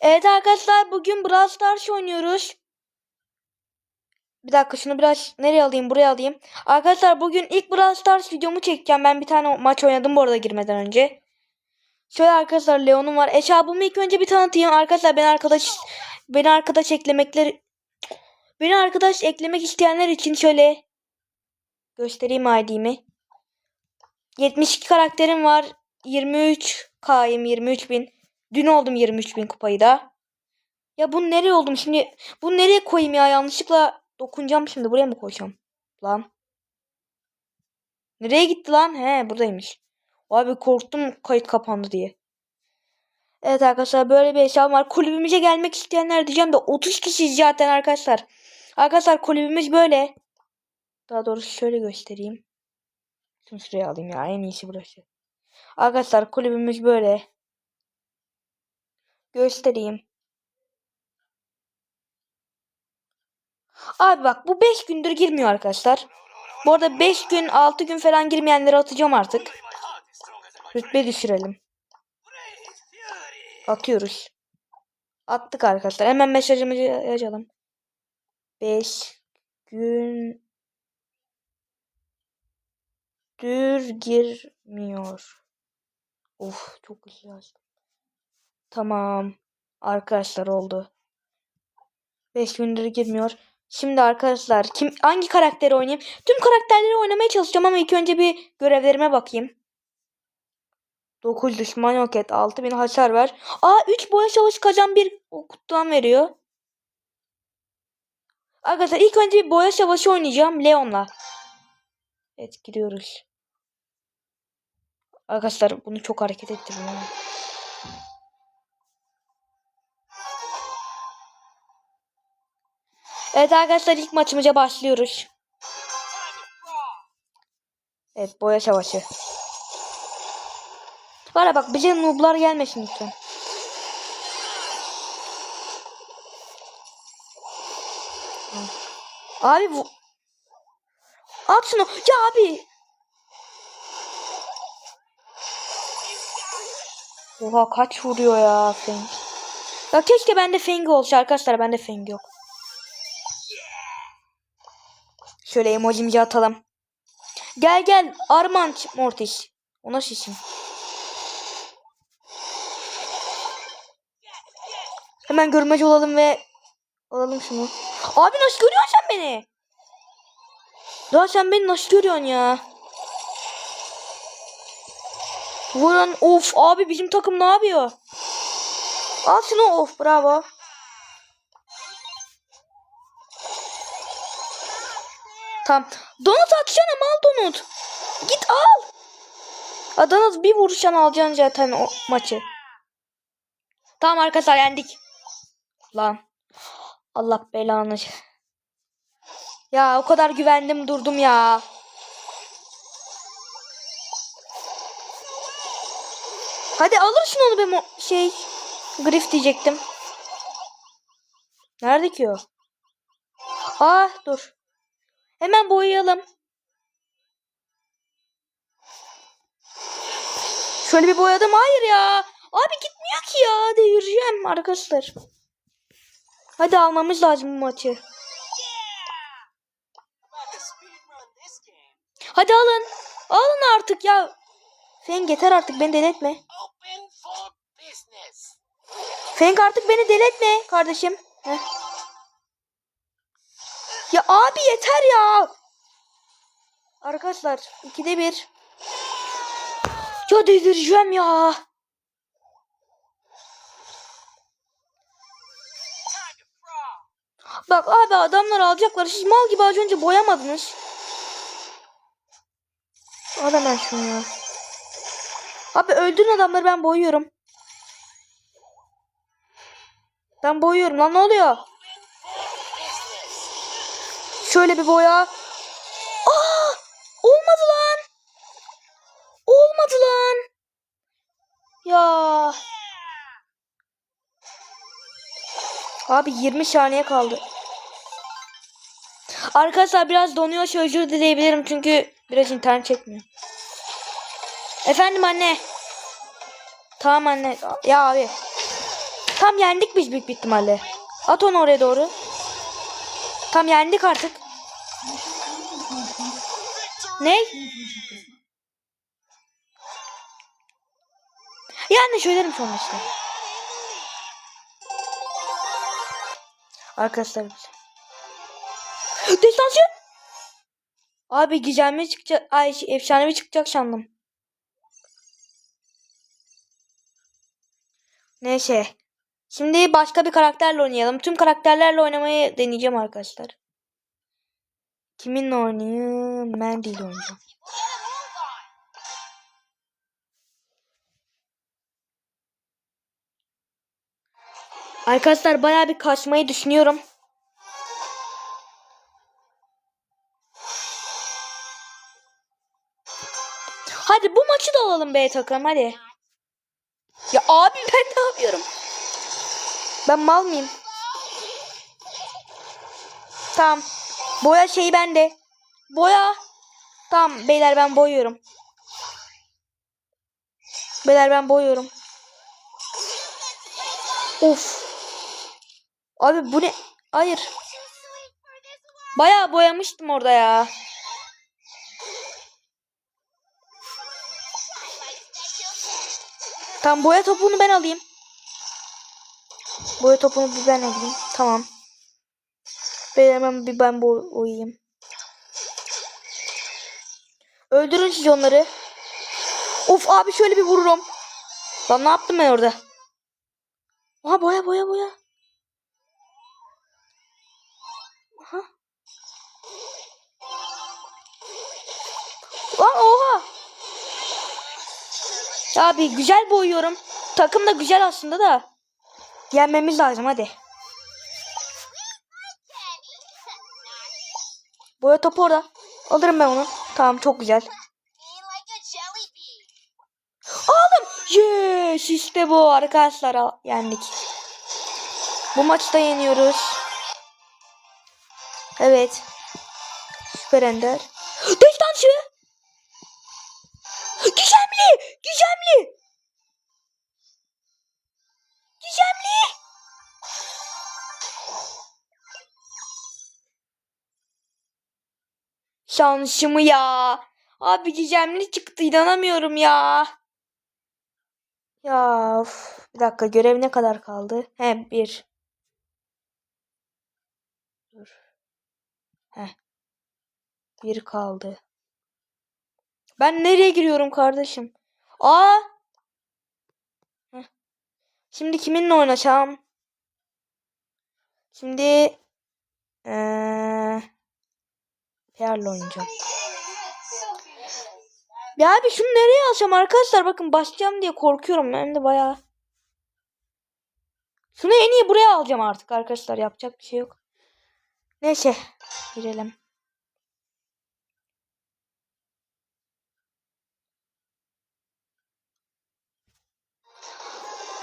Evet arkadaşlar bugün Brawl Stars oynuyoruz. Bir dakika şunu biraz nereye alayım buraya alayım. Arkadaşlar bugün ilk Brawl Stars videomu çekeceğim. Ben bir tane maç oynadım bu arada girmeden önce. Şöyle arkadaşlar Leon'um var. Hesabımı ilk önce bir tanıtayım. Arkadaşlar beni arkadaş beni arkadaş eklemekler beni arkadaş eklemek isteyenler için şöyle göstereyim ID'mi. 72 karakterim var. 23 K'yım 23 bin. Dün oldum 23 bin kupayı da. Ya bunu nereye oldum şimdi? Bunu nereye koyayım ya? Yanlışlıkla dokunacağım şimdi. Buraya mı koyacağım? Lan. Nereye gitti lan? He buradaymış. Abi korktum kayıt kapandı diye. Evet arkadaşlar böyle bir hesabım var. Kulübümüze gelmek isteyenler diyeceğim de 30 kişiyiz zaten arkadaşlar. Arkadaşlar kulübümüz böyle. Daha doğrusu şöyle göstereyim. Şunu şuraya alayım ya. En iyisi burası. Arkadaşlar kulübümüz böyle. Göstereyim. Abi bak bu 5 gündür girmiyor arkadaşlar. Bu arada 5 gün 6 gün falan girmeyenleri atacağım artık. Rütbe düşürelim. Atıyoruz. Attık arkadaşlar. Hemen mesajımızı yazalım. 5 gün dür girmiyor. Of çok yazdım. Tamam. Arkadaşlar oldu. 5 gündür girmiyor. Şimdi arkadaşlar kim hangi karakteri oynayayım? Tüm karakterleri oynamaya çalışacağım ama ilk önce bir görevlerime bakayım. 9 düşman yok et. 6000 hasar ver. Aa 3 boya savaşı kazan bir okuttan veriyor. Arkadaşlar ilk önce bir boya savaşı oynayacağım Leon'la. Evet giriyoruz. Arkadaşlar bunu çok hareket ettirdim. Evet arkadaşlar ilk maçımıza başlıyoruz. Evet boya savaşı. Ya bak bize nooblar gelmesin lütfen. Abi bu... At şunu. Ya abi. Oha kaç vuruyor ya Feng. Ya keşke bende Feng olsa arkadaşlar. Bende Feng yok. Şöyle emojimizi atalım. Gel gel Armand Mortis. O nasıl isim? Hemen görmeci olalım ve alalım şunu. Abi nasıl görüyorsun sen beni? Daha sen beni nasıl görüyorsun ya? Vuran of abi bizim takım ne yapıyor? Al şunu of bravo. Tamam. Donut atsana mal donut. Git al. Adanız bir vuruşan alacaksın zaten o maçı. Tamam arkadaşlar yendik. Lan. Allah belanı. Ya o kadar güvendim durdum ya. Hadi alırsın onu be şey. Griff diyecektim. Nerede ki o? Ah dur. Hemen boyayalım. Şöyle bir boyadım. Hayır ya. Abi gitmiyor ki ya. Devireceğim arkadaşlar. Hadi almamız lazım bu maçı. Hadi alın. Alın artık ya. Feng yeter artık beni deli etme. Open for business. Feng artık beni deli etme kardeşim. Heh. Ya abi yeter ya. Arkadaşlar ikide bir. Ya delireceğim ya. Bak abi adamlar alacaklar. Siz mal gibi az önce boyamadınız. Al hemen şunu ya. Abi öldürün adamları ben boyuyorum. Ben boyuyorum lan ne oluyor? Şöyle bir boya. Aa! Olmadı lan. Olmadı lan. Ya. Abi 20 saniye kaldı. Arkadaşlar biraz donuyor. Özür dileyebilirim çünkü biraz internet çekmiyor. Efendim anne. Tamam anne. Ya abi. Tam yendik biz büyük bir ihtimalle. At onu oraya doğru. Tam yendik artık. Ne? Yani söylerim sonra işte. Arkadaşlar Destansı. Abi gizemli çıkacak. Ay şey, efsanevi çıkacak sandım. Neyse. Şimdi başka bir karakterle oynayalım. Tüm karakterlerle oynamayı deneyeceğim arkadaşlar. Kiminle oynayayım? Mandy ile oynayacağım. Arkadaşlar bayağı bir kaçmayı düşünüyorum. Hadi bu maçı da alalım be takım hadi. Ya abi ben ne yapıyorum? Ben mal mıyım? Tamam. Boya şeyi bende. Boya. Tamam beyler ben boyuyorum. Beyler ben boyuyorum. Of. Abi bu ne? Hayır. Bayağı boyamıştım orada ya. Tamam boya topunu ben alayım. Boya topunu ben alayım. Tamam. Ben hemen bir ben boy boyayayım. Öldürün siz onları. Of abi şöyle bir vururum. Lan ne yaptım ben orada? Aha boya boya boya. Aha. Lan oha. Abi güzel boyuyorum. Takım da güzel aslında da. Yenmemiz lazım hadi. Boya topu orada. Alırım ben onu. Tamam çok güzel. Aldım. Yes işte bu arkadaşlar yendik. Bu maçta yeniyoruz. Evet. Süper Ender. Şansımı ya. Abi gizemli çıktı inanamıyorum ya. Ya of. Bir dakika görev ne kadar kaldı? He bir. Dur. He. Bir kaldı. Ben nereye giriyorum kardeşim? Aa. Şimdi kiminle oynayacağım? Şimdi eee Pierre'le oynayacağım. Ya abi şunu nereye alacağım arkadaşlar? Bakın basacağım diye korkuyorum. Ben de bayağı. Şunu en iyi buraya alacağım artık arkadaşlar. Yapacak bir şey yok. Neyse. Girelim.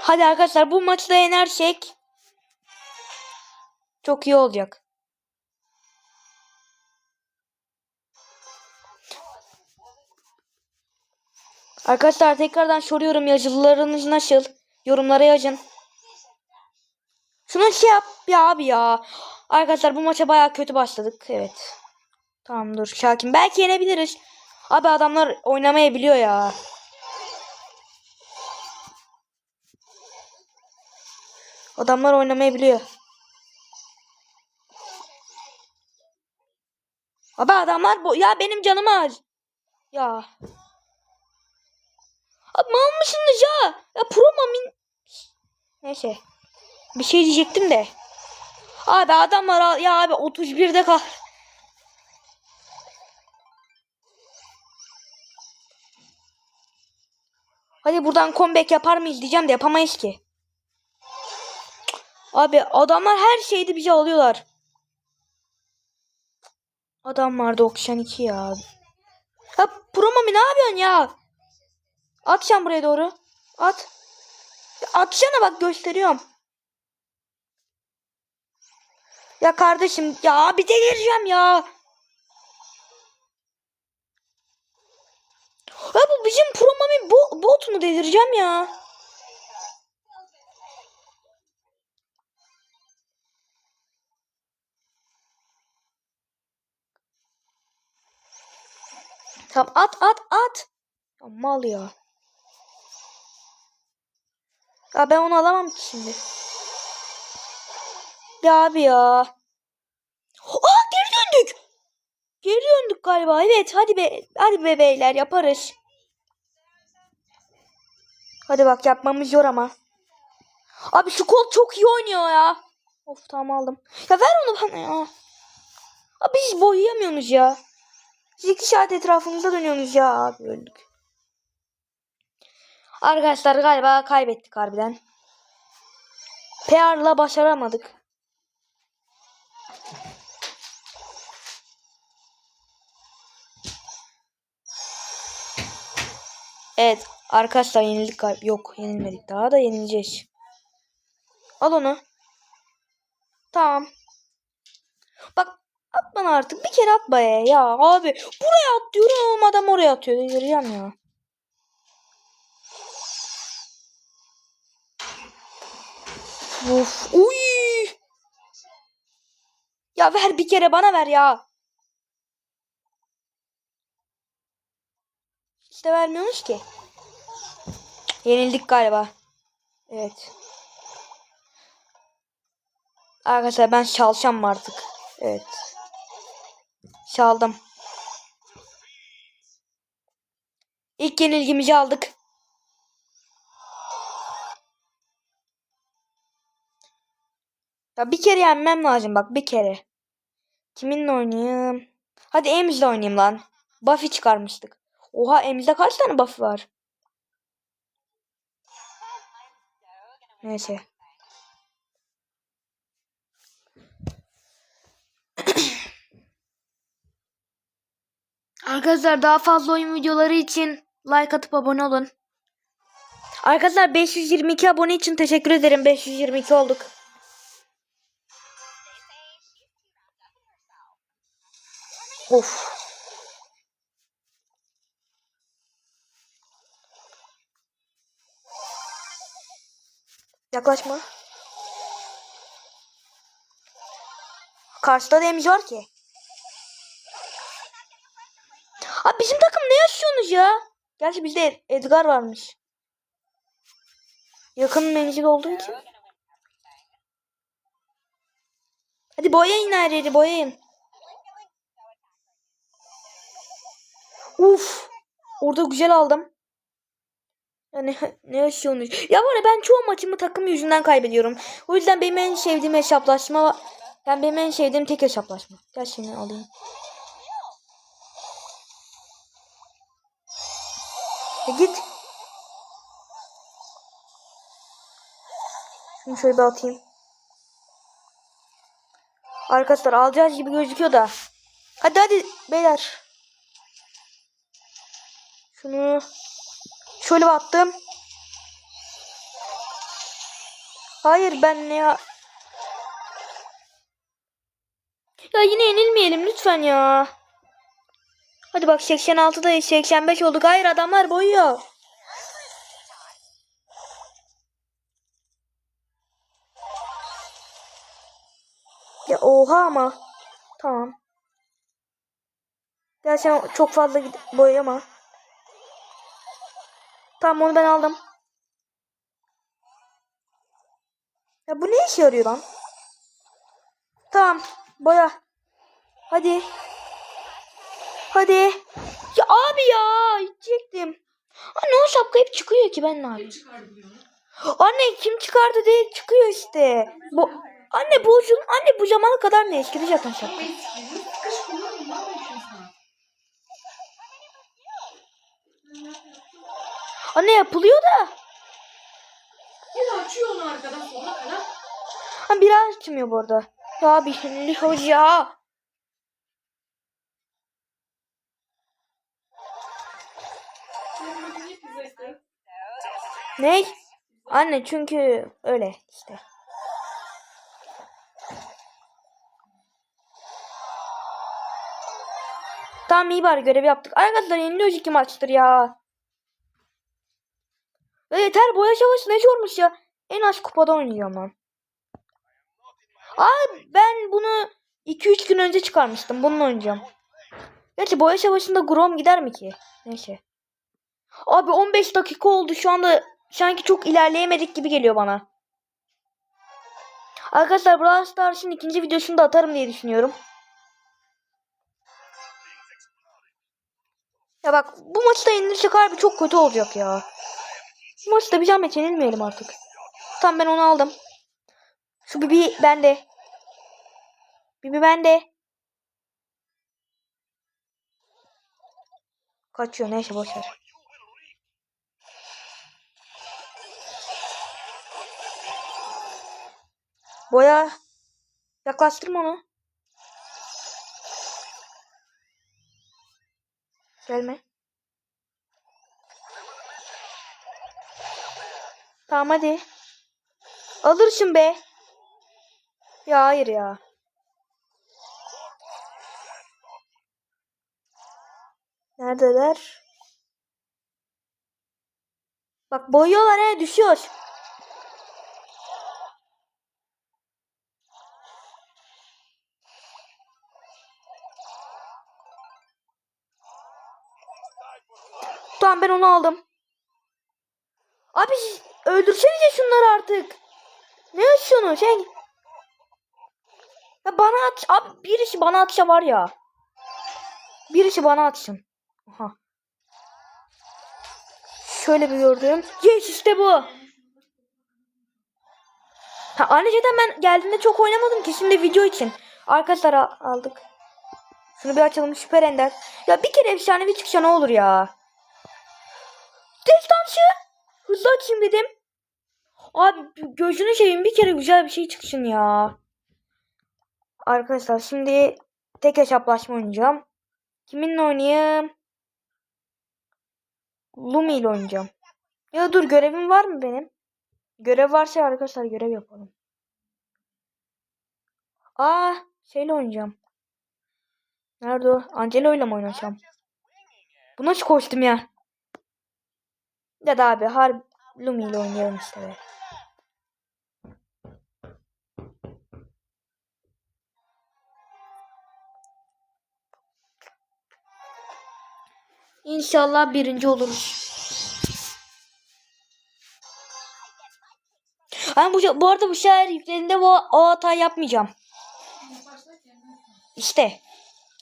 Hadi arkadaşlar bu maçı da yenersek çok iyi olacak. Arkadaşlar tekrardan soruyorum yazılarınız nasıl? Yorumlara yazın. Şunu şey yap ya abi ya. Arkadaşlar bu maça baya kötü başladık. Evet. Tamam dur Şakin. Belki yenebiliriz. Abi adamlar oynamayı biliyor ya. Adamlar oynamayı biliyor. Abi adamlar bu ya benim canım az. Ya. Abi mal mısınız ya? Ya pro mamin. Neyse. Bir şey diyecektim de. Abi adamlar ya abi 31'de kal. Hadi buradan comeback yapar mıyız diyeceğim de yapamayız ki. Abi adamlar her şeyde bizi alıyorlar. Adamlar 92 ya. Ya Pro Mami ne yapıyorsun ya? Atacağım buraya doğru. At. Atışana bak gösteriyorum. Ya kardeşim ya bir delireceğim ya. Ya bu bizim promami bo bot mu delireceğim ya. Tamam at at at. Mal ya. Ya ben onu alamam ki şimdi. Ya abi ya. Aa geri döndük. Geri döndük galiba. Evet hadi be hadi be beyler yaparız. Hadi bak yapmamız zor ama. Abi şu kol çok iyi oynuyor ya. Of tamam aldım. Ya ver onu bana ya. Abi biz boyayamıyorsunuz ya. Siz iki saat etrafımızda dönüyorsunuz ya abi öldük. Arkadaşlar galiba kaybettik harbiden. PR'la başaramadık. Evet arkadaşlar yenildik. Yok yenilmedik daha da yenileceğiz. Al onu. Tamam. Bak at artık bir kere at be ya abi. Buraya at adam oraya atıyor. Delireceğim ya. Of. Uy. Ya ver bir kere bana ver ya. İşte vermiyormuş ki. Yenildik galiba. Evet. Arkadaşlar ben çalacağım mı artık? Evet. Çaldım. İlk yenilgimizi aldık. Ya bir kere yenmem lazım bak bir kere. Kiminle oynayayım? Hadi Ems'le oynayayım lan. Buffy çıkarmıştık. Oha Ems'de kaç tane Buffy var? Neyse. Arkadaşlar daha fazla oyun videoları için like atıp abone olun. Arkadaşlar 522 abone için teşekkür ederim. 522 olduk. Of. Yaklaşma. Karşıda demiş var ki. Abi bizim takım ne yaşıyorsunuz ya? Gerçi bizde Edgar varmış. Yakın menzil olduğu için. Hadi boyayın her yeri boyayın. Uf. Orada güzel aldım. Yani ne yaşıyorsunuz? Ya var ya ben çoğu maçımı takım yüzünden kaybediyorum. O yüzden benim en sevdiğim hesaplaşma yani benim en sevdiğim tek hesaplaşma. Gel şimdi alayım. E git. Şunu şöyle bir atayım. Arkadaşlar alacağız gibi gözüküyor da. Hadi hadi beyler. Şunu şöyle attım. Hayır ben ne ya? Ya yine yenilmeyelim lütfen ya. Hadi bak 86'da 85 olduk. Hayır adamlar boyuyor. Ya oha ama. Tamam. Sen çok fazla boyama. Tamam onu ben aldım. Ya bu ne işe yarıyor lan? Tamam boya. Hadi. Hadi. Ya abi ya içecektim. Anne o şapka hep çıkıyor ki ben ne yapayım? Anne kim çıkardı diye çıkıyor işte. Bu anne bu uzun anne bu zamana kadar ne eskidi zaten şapka. Kış kullanın ne yapıyorsun sen? Anne yapılıyor da. Yine açıyor onu arkadan sonra kadar. Ha biraz açmıyor bu arada. Ya abi şimdi hoca. Ne? Anne çünkü öyle işte. Tamam iyi bari görev yaptık. Arkadaşlar yeniliyoruz iki maçtır ya. Ya yeter boya savaşı ne zormuş ya. En az kupada oynayacağım lan. Abi ben bunu 2-3 gün önce çıkarmıştım. Bununla oynayacağım. Gerçi boya savaşında Grom gider mi ki? Neyse. Abi 15 dakika oldu şu anda sanki çok ilerleyemedik gibi geliyor bana. Arkadaşlar Brawl Stars'ın ikinci videosunu da atarım diye düşünüyorum. Ya bak bu maçta yenilirsek harbi çok kötü olacak ya. Bu maçta bir zahmet yenilmeyelim artık. Tamam ben onu aldım. Şu Bibi bende. Bibi bende. Kaçıyor neyse boşver. Boya. Yaklaştırma onu. Gelme. Tamam hadi. Alırsın be. Ya hayır ya. Neredeler? Bak boyuyorlar he düşüyor. Tamam ben onu aldım. Abi öldürsenize şunları artık. Ne yaşıyorsunuz sen? Ya bana at. Abi birisi bana atsa var ya. Birisi bana atsın. Aha. Şöyle bir gördüm. Yes işte bu. Ha, ayrıca ben geldiğinde çok oynamadım ki şimdi video için. Arkadaşlar al- aldık. Şunu bir açalım süper ender. Ya bir kere efsanevi çıksa ne olur ya. Açayım dedim. Abi gözünü seveyim bir kere güzel bir şey çıksın ya. Arkadaşlar şimdi tek hesaplaşma oynayacağım. Kiminle oynayayım? Lumi ile oynayacağım. Ya dur görevim var mı benim? Görev varsa arkadaşlar görev yapalım. Aa şeyle oynayacağım. Nerede o? Angelo ile mi oynayacağım? Bu nasıl koştum ya? Ya da abi har Lumi ile oynayalım işte. İnşallah birinci oluruz. Ben bu, bu arada bu şair yüklediğinde bu, o hatayı yapmayacağım. İşte.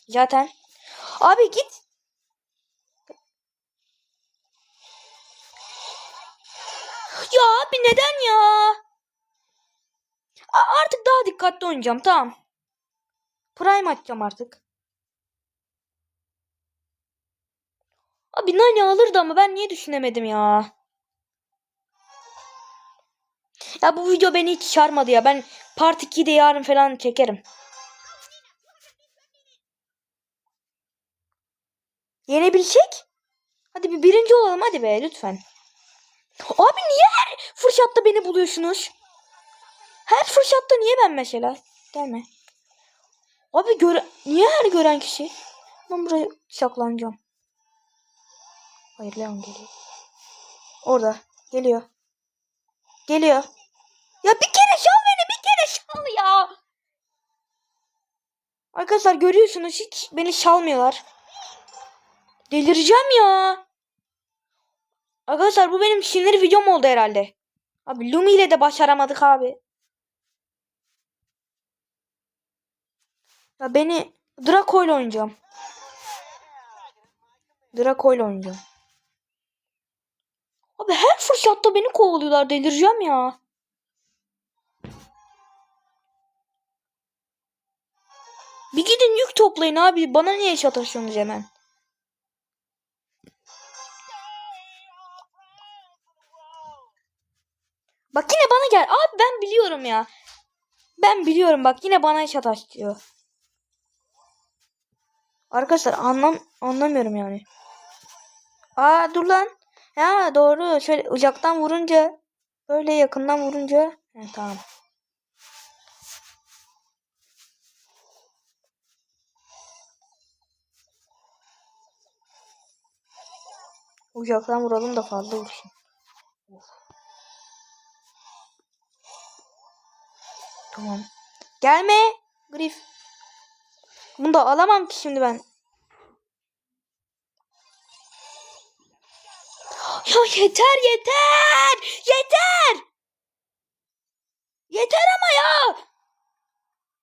Zaten. Abi git. Ya abi neden ya? A- artık daha dikkatli oynayacağım tamam. Prime açacağım artık. Abi Nani alırdı ama ben niye düşünemedim ya? Ya bu video beni hiç sarmadı ya. Ben part 2'yi de yarın falan çekerim. Yenebilsek? Hadi bir birinci olalım hadi be lütfen. Abi niye her fırsatta beni buluyorsunuz? Her fırsatta niye ben mesela? Gelme. Abi göre niye her gören kişi? Ben buraya saklanacağım. Hayır Leon geliyor. Orada. Geliyor. Geliyor. Ya bir kere şal beni bir kere şal ya. Arkadaşlar görüyorsunuz hiç beni şalmıyorlar. Delireceğim ya. Arkadaşlar bu benim sinir videom oldu herhalde. Abi Lumi ile de başaramadık abi. Ya beni Draco ile oynayacağım. Draco ile oynayacağım. Abi her fırsatta beni kovalıyorlar delireceğim ya. Bir gidin yük toplayın abi. Bana niye çatışıyorsunuz hemen? Bak yine bana gel. Abi ben biliyorum ya. Ben biliyorum bak yine bana çataşlıyor. Arkadaşlar anlam anlamıyorum yani. Aa dur lan. Ha doğru. Şöyle uzaktan vurunca böyle yakından vurunca He, tamam. Uzaktan vuralım da fazla vursun. Tamam. Gelme. Grif. Bunu da alamam ki şimdi ben. Ya yeter yeter. Yeter. Yeter ama ya.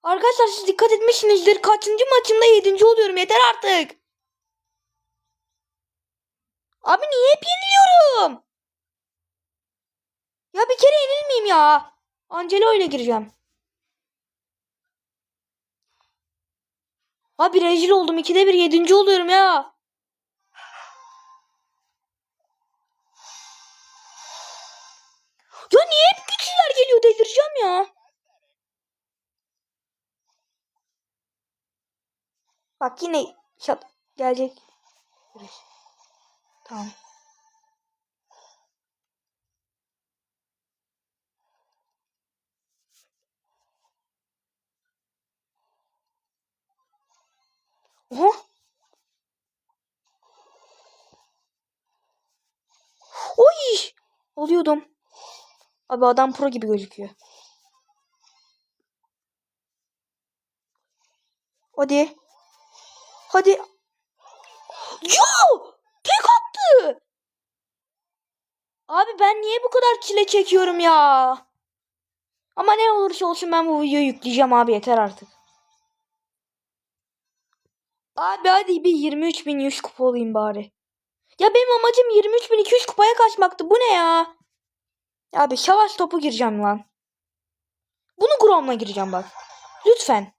Arkadaşlar siz dikkat etmişsinizdir. Kaçıncı maçımda yedinci oluyorum. Yeter artık. Abi niye hep yeniliyorum? Ya bir kere yenilmeyeyim ya. Angelo ile gireceğim. Abi rezil oldum. İkide bir yedinci oluyorum ya. Ya niye hep güçlüler geliyor delireceğim ya. Bak yine gelecek. Tamam. Oha. Oy! Oluyordum. Abi adam pro gibi gözüküyor. Hadi. Hadi. Yo! Tek attı. Abi ben niye bu kadar çile çekiyorum ya? Ama ne olursa olsun ben bu videoyu yükleyeceğim abi yeter artık. Abi hadi bir 23.100 kupa olayım bari. Ya benim amacım 23.200 kupaya kaçmaktı. Bu ne ya? Abi savaş topu gireceğim lan. Bunu Grom'la gireceğim bak. Lütfen.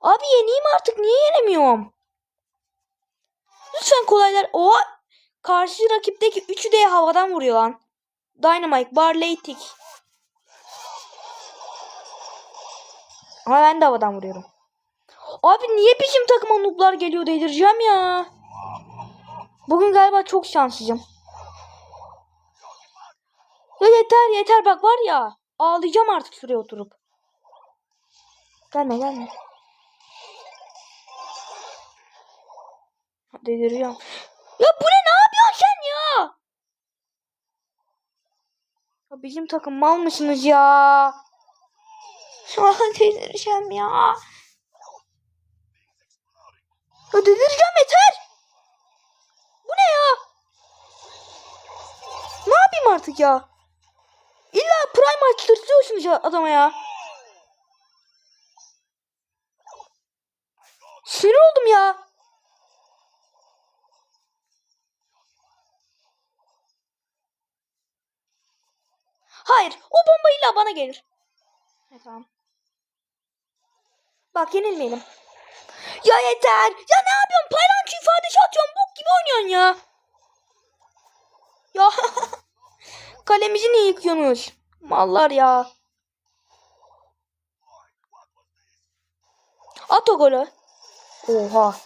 Abi yeneyim artık. Niye yenemiyorum? Lütfen kolaylar. O karşı rakipteki üçü de havadan vuruyor lan. Dynamite, Barley, Tick. Ama ben de havadan vuruyorum. Abi niye bizim takıma nooblar geliyor delireceğim ya. Bugün galiba çok şanssızım. Ya yeter yeter bak var ya. Ağlayacağım artık şuraya oturup. Gelme gelme. Deliriyorum. Ya bu ne ne yapıyorsun sen ya? ya bizim takım mal mısınız ya? Şu an delireceğim ya. Ya delireceğim yeter. Bu ne ya? Ne yapayım artık ya? İlla prime açtırtıyorsunuz adama ya. Sinir oldum ya. Hayır, o bomba illa bana gelir. Ha, tamam. Bak yenilmeyelim. Ya yeter. Ya ne yapıyorsun? Paylancı ifadesi atıyorsun. Bok gibi oynuyorsun ya. Ya kalemizi niye yıkıyorsunuz? Mallar ya. At o golü. Oha.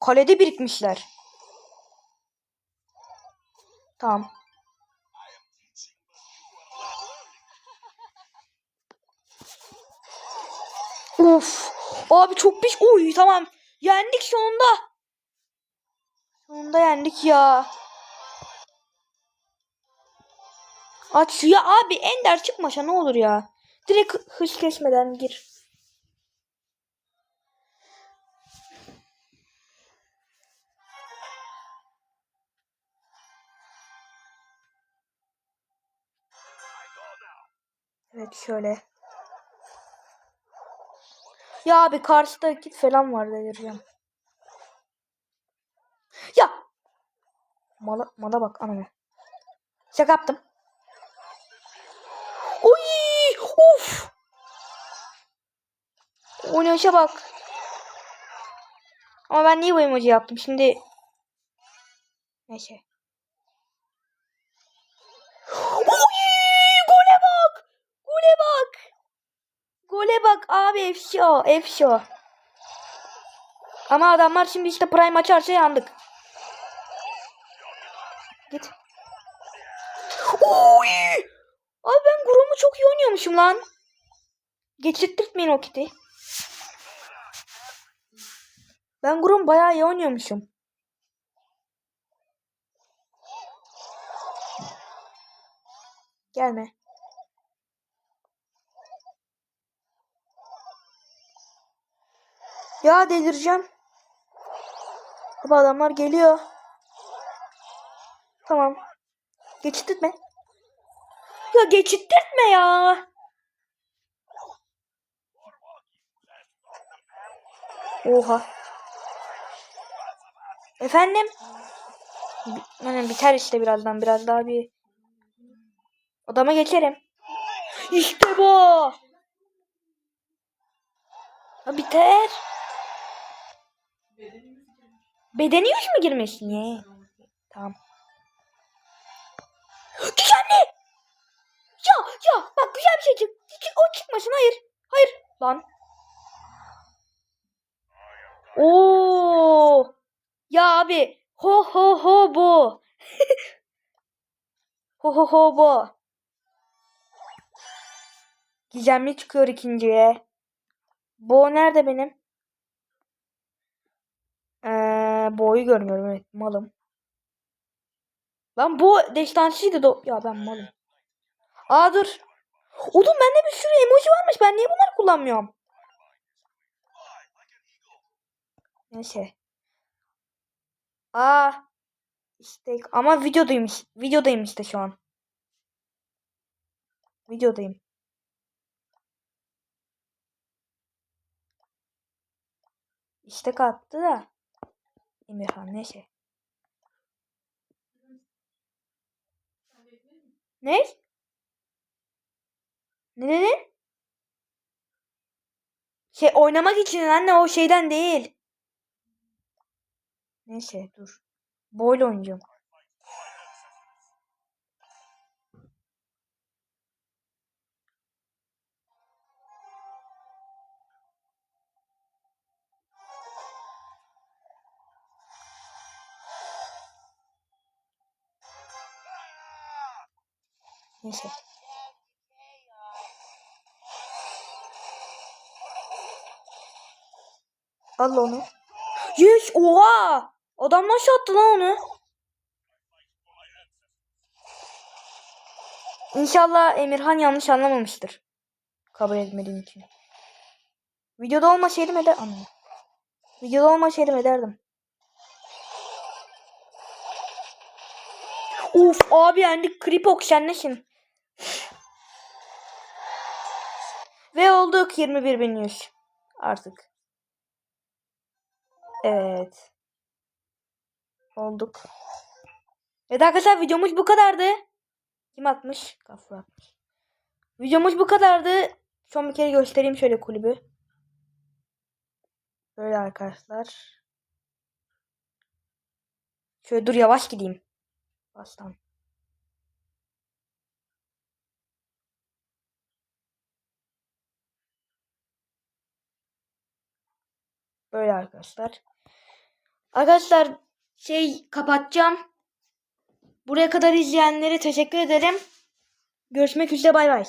Kalede birikmişler. Tamam. Of. Abi çok piş. Oy tamam. Yendik sonunda. Sonunda yendik ya. Aç şu ya abi Ender çıkmaşa ne olur ya. Direkt hız kesmeden gir. Evet şöyle. Ya abi karşıda git falan var delireceğim. Ya. Mala, mala bak anam. Şaka yaptım. Oy! Of! Oynayışa bak. Ama ben niye bu emoji yaptım? Şimdi Neyse. Oy! Gole bak! Gole bak! Gole bak abi efşi o, efşi o. Ama adamlar şimdi işte prime açarsa yandık. Git. Oy! Abi ben Grom'u çok iyi oynuyormuşum lan. Geçirttirtmeyin o kiti. Ben Grom bayağı iyi oynuyormuşum. Gelme. Ya delireceğim. Abi adamlar geliyor. Tamam. Geçittirme. Ya geçittirme ya. Oha. Efendim? Yani biter işte birazdan. Biraz daha bir odama geçerim. İşte bu. Ha, biter. Bedeni yüz mü girmiş? Niye? Tamam. Düzenli. Ya ya bak güzel bir şey çık. O çıkmasın hayır. Hayır. Lan. Oo. Ya abi. Ho ho ho bu. ho ho ho bu. Gizemli çıkıyor ikinciye. Bu nerede benim? Ee, boyu görmüyorum evet malım. Lan bu destansıydı da ya ben malım. Aa dur. Oğlum bende bir sürü emoji varmış. Ben niye bunları kullanmıyorum? Neyse. Aa. İşte ama videodayım. Videodayım işte şu an. Videodayım. İşte attı da. Emirhan neyse. Ne? Ne dedin? Şey oynamak için anne o şeyden değil. Neyse dur. Boyla oynayacağım. Neyse. Al onu. Yes, oha! Adam nasıl attı lan onu? İnşallah Emirhan yanlış anlamamıştır. Kabul etmediğim için. Videoda olmasaydım eder... Anladım. Videoda olmasaydım ederdim. Uf abi yendik. Kripok sen? Ve olduk 21.100 artık. Evet. Olduk. Evet arkadaşlar videomuz bu kadardı. Kim atmış? Gafur atmış. Videomuz bu kadardı. Son bir kere göstereyim şöyle kulübü. Böyle arkadaşlar. Şöyle dur yavaş gideyim. Bastan. Böyle arkadaşlar. Arkadaşlar şey kapatacağım. Buraya kadar izleyenlere teşekkür ederim. Görüşmek üzere bay bay.